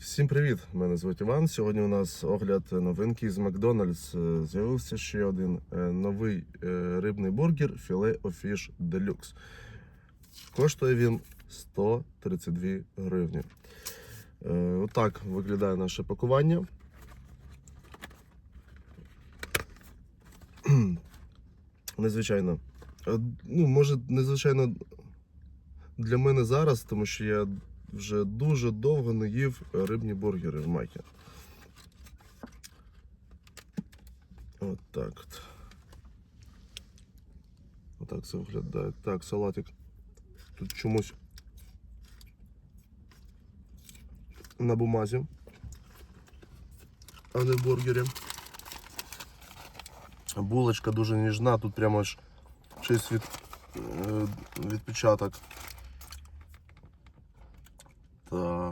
Всім привіт! Мене звуть Іван. Сьогодні у нас огляд новинки з Макдональдс. Е, З'явився ще один е, новий е, рибний бургер Filet of Fish Deluxe. Коштує він 132 гривні. Отак виглядає наше пакування. Незвичайно. Ну, може, незвичайно для мене зараз, тому що я вже дуже довго не їв рибні бургери в макі. От так от. Отак це виглядає. Так, салатик. Тут чомусь на бумазі, а не в бургері. Булочка дуже ніжна, тут прямо аж щось від, е, відпечаток.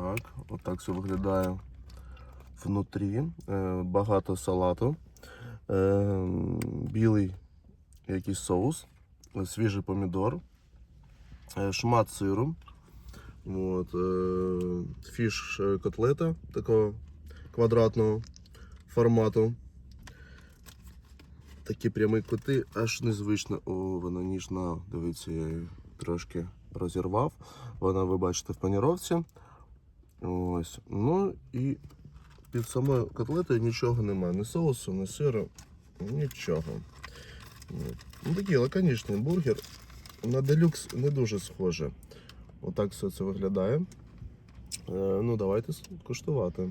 Так, отак все виглядає внутрі. Е, Багато салату, е, білий якийсь соус, свіжий помідор, е, шмат сиру, от, фіш котлета такого квадратного формату. Такі прямі кути, аж незвично. О, вона ніжна. Дивіться, я її трошки розірвав. Вона, ви бачите, в паніровці. Ось. Ну і під самою котлетою нічого немає. Ні соусу, ні сиру, нічого. Ну, такий лаконічний бургер. На делюкс не дуже схоже. Отак все це виглядає. Е, ну, давайте куштувати.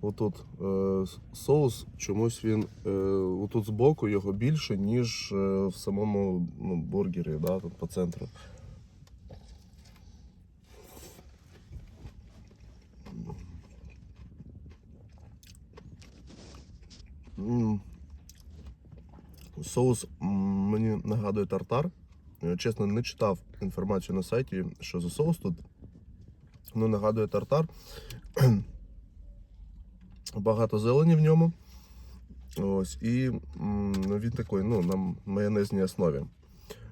Отут е, соус, чомусь він е, отут збоку його більше, ніж е, в самому ну, бургері, да, тут по центру. Соус мені нагадує тартар. Чесно, не читав інформацію на сайті, що за соус тут. Ну, нагадує тартар. Багато зелені в ньому. Ось, і м, він такий, ну, на майонезній основі.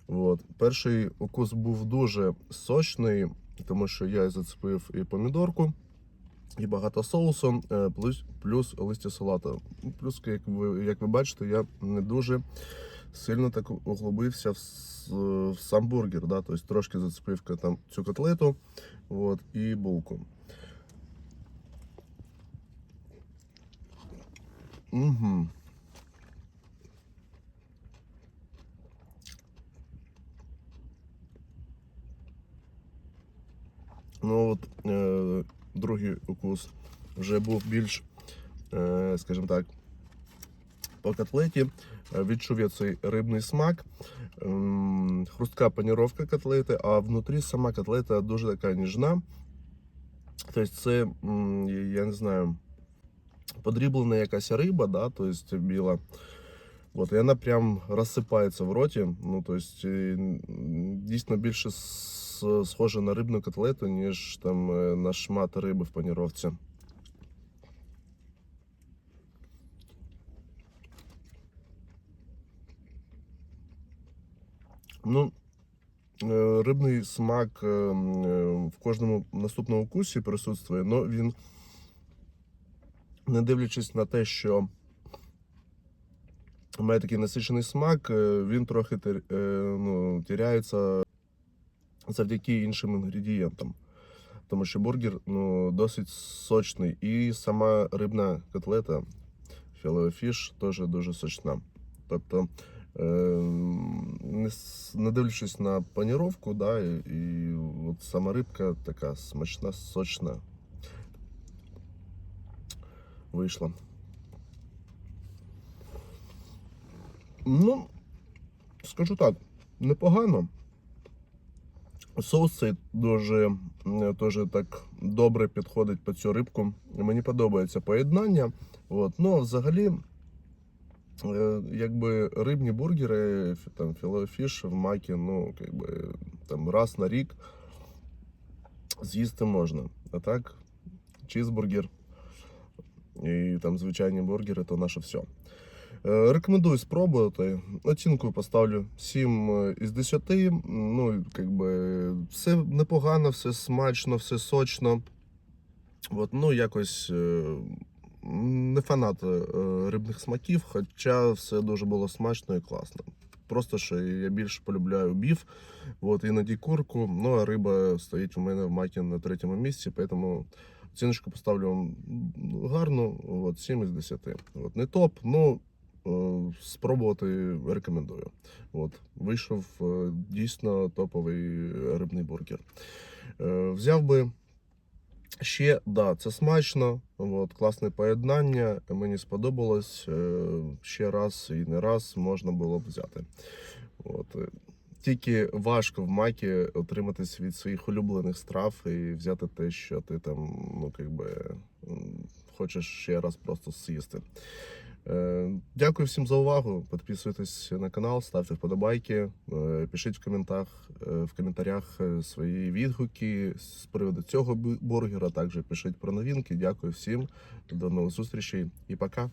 От. Перший укус був дуже сочний, тому що я зацепив і помідорку, і багато соусу, е, плюс, плюс листя салату. Плюс, як ви, як ви бачите, я не дуже сильно так углубився в, в сам бургер. Да? Тобто трошки зацепив там цю котлету от, і булку. Угу. Ну от е, другий укус вже був більш, е, скажімо так, по котлеті. Е, Відчув я цей рибний смак, ем, хрустка паніровка котлети, а внутрі сама котлета дуже така ніжна. Тобто це, я не знаю, подріблена якась риба, да, тобто біла. От, і вона прям розсипається в роті. Ну, тобто, дійсно більше схоже на рибну котлету, ніж там е, на шмат риби в паніровці. Ну, е, рибний смак е, в кожному наступному укусі присутствує, але він, не дивлячись на те, що має такий насичений смак, він трохи ну, тіряється завдяки іншим інгредієнтам. Тому що бургер ну, досить сочний. І сама рибна котлета фіш теж дуже сочна. Тобто, е, не, дивлячись на паніровку, да, і от сама рибка така смачна, сочна вийшла. Ну, скажу так, непогано. Соус цей дуже так добре підходить під цю рибку. Мені подобається поєднання. От. Ну, взагалі, е, якби рибні бургери, там філеофіш в макі, ну, якби там раз на рік з'їсти можна. А так, чізбургер і там звичайні бургери, то наше все. Е, Рекомендую спробувати. Оцінку поставлю 7 із 10. Ну, как би, все непогано, все смачно, все сочно. От, ну, якось е, не фанат е, рибних смаків, хоча все дуже було смачно і класно. Просто що я більше полюбляю біф, от, іноді курку, ну а риба стоїть у мене в макі на третьому місці, тому оціночку поставлю вам гарну, от, 7 із 10. От, не топ, ну е, спробувати рекомендую. От, вийшов е, дійсно топовий рибний бургер. Е, Взяв би ще, да, це смачно, от, класне поєднання, мені сподобалось. е, Ще раз і не раз можна було б взяти. От. Тільки важко в макі отриматись від своїх улюблених страв і взяти те, що ти там, ну, как би, м, хочеш ще раз просто з'їсти. Е, Дякую всім за увагу. Підписуйтесь на канал, ставте вподобайки, е, пишіть в коментах, е, в коментарях свої відгуки з приводу цього бургера. Також пишіть про новинки. Дякую всім. До нових зустрічей і пока.